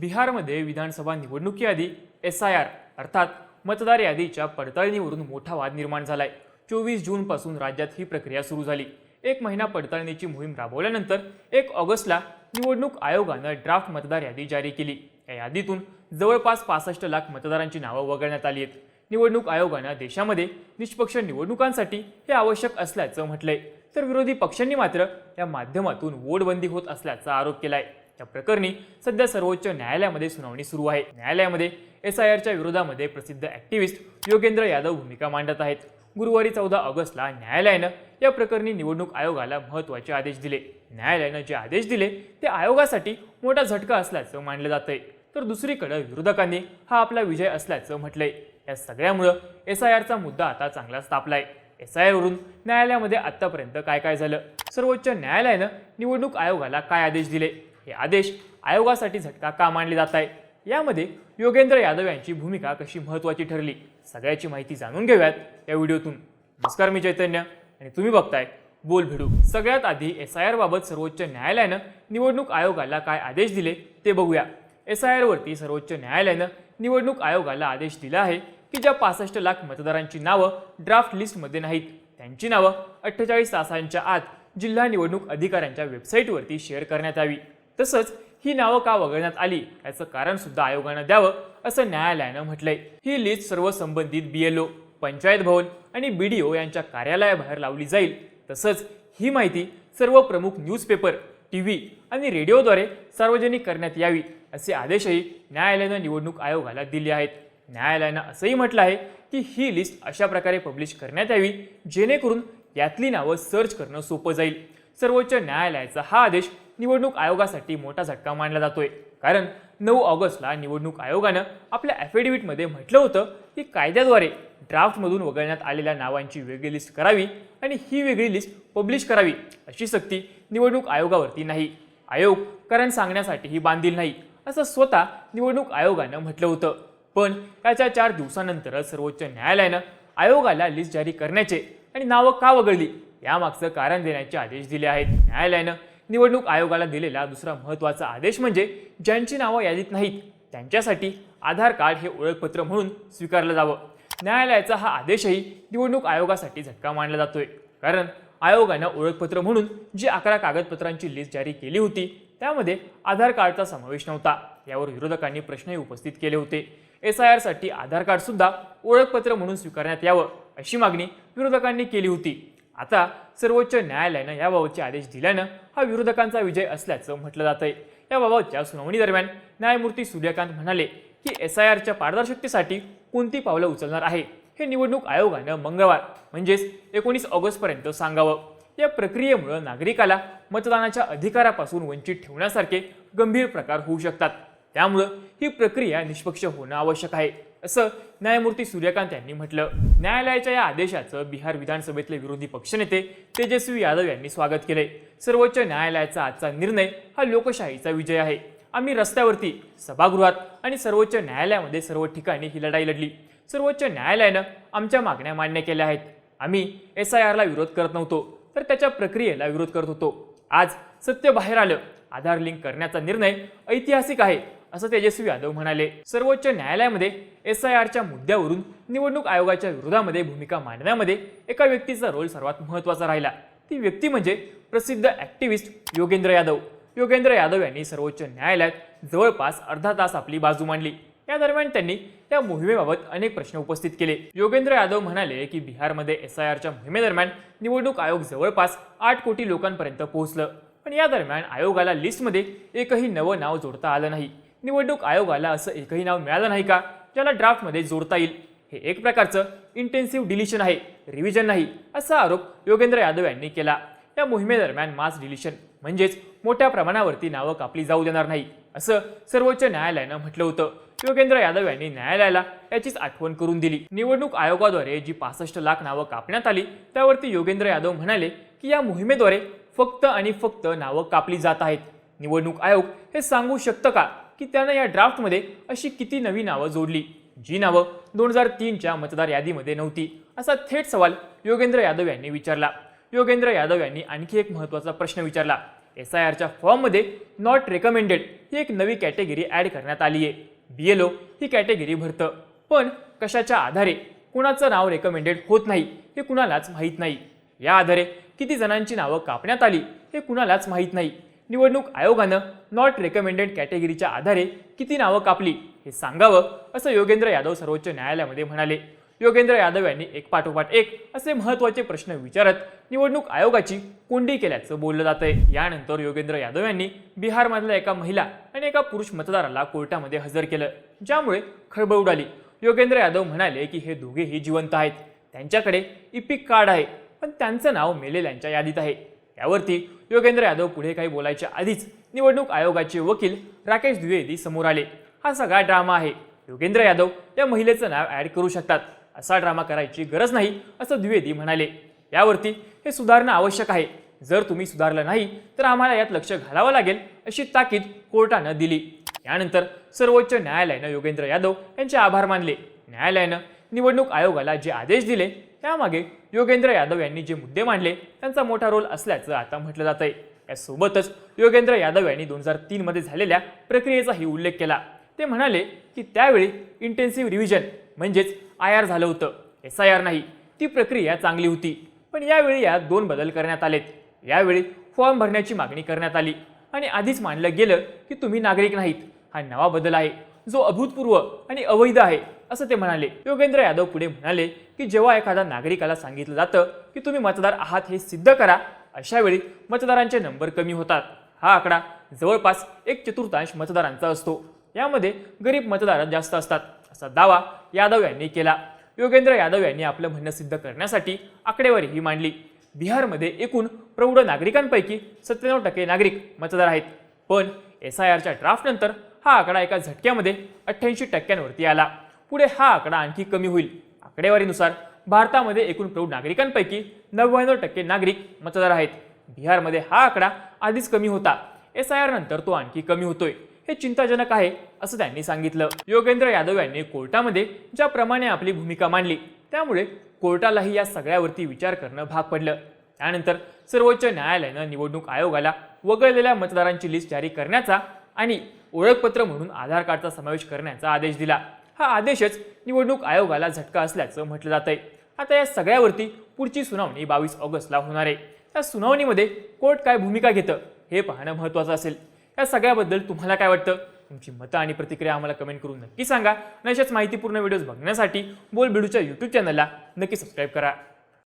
बिहारमध्ये विधानसभा निवडणुकीआधी एस आय आर अर्थात मतदार यादीच्या पडताळणीवरून मोठा वाद निर्माण झालाय. चोवीस जूनपासून राज्यात ही प्रक्रिया सुरू झाली. एक महिना पडताळणीची मोहीम राबवल्यानंतर एक ऑगस्टला निवडणूक आयोगानं ड्राफ्ट मतदार यादी जारी केली. या यादीतून जवळपास पासष्ट लाख मतदारांची नावं वगळण्यात आली आहेत. निवडणूक आयोगानं देशामध्ये निष्पक्ष निवडणुकांसाठी हे आवश्यक असल्याचं म्हटलंय. तर विरोधी पक्षांनी मात्र या माध्यमातून वोटबंदी होत असल्याचा आरोप केलाय. या प्रकरणी सध्या सर्वोच्च न्यायालयामध्ये सुनावणी सुरू आहे. न्यायालयामध्ये एस आय आरच्या विरोधामध्ये प्रसिद्ध ॲक्टिव्हिस्ट योगेंद्र यादव भूमिका मांडत आहेत. गुरुवारी चौदा ऑगस्टला न्यायालयानं या प्रकरणी निवडणूक आयोगाला महत्त्वाचे आदेश दिले. न्यायालयानं जे आदेश दिले ते आयोगासाठी मोठा झटका असल्याचं मानलं जातंय. तर दुसरीकडे विरोधकांनी हा आपला विजय असल्याचं म्हटलंय. या सगळ्यामुळं एस आय आरचा मुद्दा आता चांगलाच तापलाय एस आय आरवरून न्यायालयामध्ये आत्तापर्यंत काय काय झालं? सर्वोच्च न्यायालयानं निवडणूक आयोगाला काय आदेश दिले? हे आदेश आयोगासाठी झटका का मानले जात आहे? यामध्ये योगेंद्र यादव यांची भूमिका कशी महत्त्वाची ठरली? सगळ्याची माहिती जाणून घेऊयात या व्हिडिओतून. नमस्कार मी चैतन्य आणि तुम्ही बघताय बोल भिडू. सगळ्यात आधी एस आय आरबाबत सर्वोच्च न्यायालयानं निवडणूक आयोगाला काय आदेश दिले ते बघूया. एस आय आरवरती सर्वोच्च न्यायालयानं निवडणूक आयोगाला आदेश दिला आहे की ज्या पासष्ट लाख मतदारांची नावं ड्राफ्ट लिस्टमध्ये नाहीत. त्यांची नावं अठ्ठेचाळीस तासांच्या आत जिल्हा निवडणूक अधिकाऱ्यांच्या वेबसाईटवरती शेअर करण्यात यावी. तसंच ही नावं का वगळण्यात आली याचं कारण सुद्धा आयोगानं द्यावं असं न्यायालयानं म्हटलंय. ही लिस्ट सर्व संबंधित बीएलओ पंचायत भवन आणि बीडीओ यांच्या कार्यालयाबाहेर लावली जाईल. तसंच ही माहिती सर्व प्रमुख न्यूजपेपर टी व्ही आणि रेडिओद्वारे सार्वजनिक करण्यात यावी असे आदेशही न्यायालयानं निवडणूक आयोगाला दिले आहेत. न्यायालयानं असंही म्हटलं आहे की ही लिस्ट अशा प्रकारे पब्लिश करण्यात यावी जेणेकरून यातली नावं सर्च करणं सोपं जाईल. सर्वोच्च न्यायालयाचा हा आदेश निवडणूक आयोगासाठी मोठा झटका मानला जातोय. कारण नऊ ऑगस्टला निवडणूक आयोगानं आपल्या ॲफिडेव्हिटमध्ये म्हटलं होतं की कायद्याद्वारे ड्राफ्टमधून वगळण्यात आलेल्या नावांची वेगळी लिस्ट करावी आणि ही वेगळी लिस्ट पब्लिश करावी अशी सक्ती निवडणूक आयोगावरती नाही. आयोग कारण सांगण्यासाठीही बांधील नाही असं स्वतः निवडणूक आयोगानं म्हटलं होतं. पण त्याच्या चार दिवसानंतरच सर्वोच्च न्यायालयानं आयोगाला लिस्ट जारी करण्याचे आणि नावं का वगळली यामागचं कारण देण्याचे आदेश दिले आहेत. न्यायालयानं निवडणूक आयोगाला दिलेला दुसरा महत्त्वाचा आदेश म्हणजे ज्यांची नावं यादीत नाहीत त्यांच्यासाठी आधार कार्ड हे ओळखपत्र म्हणून स्वीकारलं जावं. न्यायालयाचा हा आदेशही निवडणूक आयोगासाठी झटका मानला जातोय. कारण आयोगानं ओळखपत्र म्हणून जी अकरा कागदपत्रांची लिस्ट जारी केली होती त्यामध्ये आधार कार्डचा समावेश नव्हता. यावर विरोधकांनी प्रश्नही उपस्थित केले होते. एस आय आरसाठी आधार कार्डसुद्धा ओळखपत्र म्हणून स्वीकारण्यात यावं अशी मागणी विरोधकांनी केली होती. आता सर्वोच्च न्यायालयानं याबाबतचे आदेश दिल्यानं हा विरोधकांचा विजय असल्याचं म्हटलं जातंय. याबाबतच्या सुनावणी दरम्यान न्यायमूर्ती सूर्यकांत म्हणाले की एस आय आरच्या पारदर्शकतेसाठी कोणती पावलं उचलणार आहे हे निवडणूक आयोगानं मंगळवार म्हणजेच एकोणीस ऑगस्टपर्यंत सांगावं. या प्रक्रियेमुळे नागरिकाला मतदानाच्या अधिकारापासून वंचित ठेवण्यासारखे गंभीर प्रकार होऊ शकतात. त्यामुळं ही प्रक्रिया निष्पक्ष होणं आवश्यक आहे. असं न्यायमूर्ती सूर्यकांत यांनी म्हटलं. न्यायालयाच्या या आदेशाचं बिहार विधानसभेतले विरोधी पक्षनेते तेजस्वी यादव यांनी स्वागत केले सर्वोच्च न्यायालयाचा आजचा निर्णय हा लोकशाहीचा विजय आहे. आम्ही रस्त्यावरती सभागृहात आणि सर्वोच्च न्यायालयामध्ये सर्व ठिकाणी ही लढाई लढली. सर्वोच्च न्यायालयानं आमच्या मागण्या मान्य केल्या आहेत. आम्ही एस आय आरला विरोध करत नव्हतो तर त्याच्या प्रक्रियेला विरोध करत होतो. आज सत्य बाहेर आलं. आधार लिंक करण्याचा निर्णय ऐतिहासिक आहे. असं तेजस्वी यादव म्हणाले. सर्वोच्च न्यायालयामध्ये एस आय आरच्या मुद्द्यावरून निवडणूक आयोगाच्या विरोधामध्ये भूमिका मांडण्यामध्ये एका व्यक्तीचा रोल सर्वात महत्त्वाचा राहिला. ती व्यक्ती म्हणजे प्रसिद्ध ॲक्टिव्हिस्ट योगेंद्र यादव. योगेंद्र यादव यांनी सर्वोच्च न्यायालयात जवळपास अर्धा तास आपली बाजू मांडली. या दरम्यान त्यांनी त्या मोहिमेबाबत अनेक प्रश्न उपस्थित केले. योगेंद्र यादव म्हणाले की बिहारमध्ये एस आय आरच्या मोहिमेदरम्यान निवडणूक आयोग जवळपास आठ कोटी लोकांपर्यंत पोहोचलं. पण या दरम्यान आयोगाला लिस्टमध्ये एकही नवं नाव जोडता आलं नाही. निवडणूक आयोगाला असं एकही नाव मिळालं नाही का? ज्याला ड्राफ्टमध्ये जोडता येईल. हे एक प्रकारचं इंटेन्सिव्ह डिलिशन आहे. रिव्हिजन नाही असा आरोप योगेंद्र यादव यांनी केला. या मोहिमेदरम्यान मास डिलिशन म्हणजेच मोठ्या प्रमाणावरती नावं कापली जाऊ देणार नाही असं सर्वोच्च न्यायालयानं म्हटलं होतं. योगेंद्र यादव यांनी न्यायालयाला याचीच आठवण करून दिली. निवडणूक आयोगाद्वारे जी पासष्ट लाख नावं कापण्यात आली त्यावरती योगेंद्र यादव म्हणाले की या मोहिमेद्वारे फक्त आणि फक्त नावं कापली जात आहेत. निवडणूक आयोग हे सांगू शकतं का? की त्यानं या ड्राफ्टमध्ये अशी किती नवी नावं जोडली. जी नावं दोन हजार तीनच्या मतदार यादीमध्ये नव्हती असा थेट सवाल योगेंद्र यादव यांनी विचारला. योगेंद्र यादव यांनी आणखी एक महत्त्वाचा प्रश्न विचारला. एस आय आरच्या फॉर्ममध्ये नॉट रेकमेंडेड ही एक नवी कॅटेगरी ॲड करण्यात आली आहे बी एल ओ ही कॅटेगरी भरतं. पण कशाच्या आधारे कुणाचं नाव रेकमेंडेड होत नाही हे कुणालाच माहीत नाही. या आधारे किती जणांची नावं कापण्यात आली हे कुणालाच माहीत नाही. निवडणूक आयोगानं नॉट रेकमेंडेड कॅटेगरीच्या आधारे किती नावं कापली हे सांगावं असं योगेंद्र यादव सर्वोच्च न्यायालयामध्ये म्हणाले. योगेंद्र यादव यांनी एक पाठोपाठ एक असे महत्त्वाचे प्रश्न विचारत निवडणूक आयोगाची कोंडी केल्याचं बोललं जातंय. यानंतर योगेंद्र यादव यांनी बिहारमधल्या एका महिला आणि एका पुरुष मतदाराला कोर्टामध्ये हजर केलं ज्यामुळे खळबळ उडाली. योगेंद्र यादव म्हणाले की हे दोघेही जिवंत आहेत. त्यांच्याकडे इपिक कार्ड आहे पण त्यांचं नाव मेलेल्यांच्या यादीत आहे. यावरती योगेंद्र यादव पुढे काही बोलायच्या आधीच निवडणूक आयोगाचे वकील राकेश द्विवेदी समोर आले. हा सगळा ड्रामा आहे. योगेंद्र यादव या महिलेचं नाव ॲड करू शकतात. असा ड्रामा करायची गरज नाही असं द्विवेदी म्हणाले. यावरती हे सुधारणं आवश्यक आहे. जर तुम्ही सुधारलं नाही तर आम्हाला यात लक्ष घालावं लागेल अशी ताकीद कोर्टानं दिली. यानंतर सर्वोच्च न्यायालयानं योगेंद्र यादव यांचे आभार मानले. न्यायालयानं निवडणूक आयोगाला जे आदेश दिले त्यामागे योगेंद्र यादव यांनी जे मुद्दे मांडले त्यांचा मोठा रोल असल्याचं आता म्हटलं जात आहे यासोबतच योगेंद्र यादव यांनी दोन हजार तीनमध्ये झालेल्या प्रक्रियेचाही उल्लेख केला. ते म्हणाले की त्यावेळी इंटेन्सिव्ह रिव्हिजन म्हणजेच आय आर झालं होतं. एस आय आर नाही ती प्रक्रिया चांगली होती. पण यावेळी यात दोन बदल करण्यात आलेत. यावेळी फॉर्म भरण्याची मागणी करण्यात आली. आणि आधीच मानलं गेलं की तुम्ही नागरिक नाहीत. हा नवा बदल आहे जो अभूतपूर्व आणि अवैध आहे. असं ते म्हणाले. योगेंद्र यादव पुढे म्हणाले की जेव्हा एखाद्या नागरिकाला सांगितलं जातं की तुम्ही मतदार आहात हे सिद्ध करा अशा वेळी मतदारांचे नंबर कमी होतात. हा आकडा जवळपास एक चतुर्थांश मतदारांचा असतो. यामध्ये गरीब मतदार जास्त असतात. असा दावा यादव यांनी केला. योगेंद्र यादव यांनी आपलं म्हणणं सिद्ध करण्यासाठी आकडेवारीही मांडली. बिहारमध्ये एकूण प्रौढ नागरिकांपैकी सत्त्याण्णव टक्के नागरिक मतदार आहेत. पण एस आय आरच्या ड्राफ्टनंतर हा आकडा एका झटक्यामध्ये अठ्ठ्याऐंशी टक्क्यांवरती आला. पुढे हा आकडा आणखी कमी होईल. आकडेवारीनुसार भारतामध्ये एकूण प्रौढ नागरिकांपैकी नव्याण्णव टक्के नागरिक मतदार आहेत. बिहारमध्ये हा आकडा आधीच कमी होता. एस आय आर नंतर तो आणखी कमी होतोय. हे चिंताजनक आहे असं त्यांनी सांगितलं. योगेंद्र यादव यांनी कोर्टामध्ये ज्याप्रमाणे आपली भूमिका मांडली त्यामुळे कोर्टालाही या सगळ्यावरती विचार करणं भाग पडलं. त्यानंतर सर्वोच्च न्यायालयानं निवडणूक आयोगाला वगळलेल्या मतदारांची लिस्ट जारी करण्याचा आणि ओळखपत्र म्हणून आधार कार्डचा समावेश करण्याचा आदेश दिला. हा आदेशच निवडणूक आयोगाला झटका असल्याचं म्हटलं जात आहे आता या सगळ्यावरती पुढची सुनावणी बावीस ऑगस्टला होणार आहे. त्या सुनावणीमध्ये कोर्ट काय भूमिका घेतं हे पाहणं महत्त्वाचं असेल. या सगळ्याबद्दल तुम्हाला काय वाटतं? तुमची मतं आणि प्रतिक्रिया आम्हाला कमेंट करून नक्की सांगा. आणि अशाच माहितीपूर्ण व्हिडिओज बघण्यासाठी बोल बिडूच्या यूट्यूब चॅनलला नक्की सबस्क्राईब करा.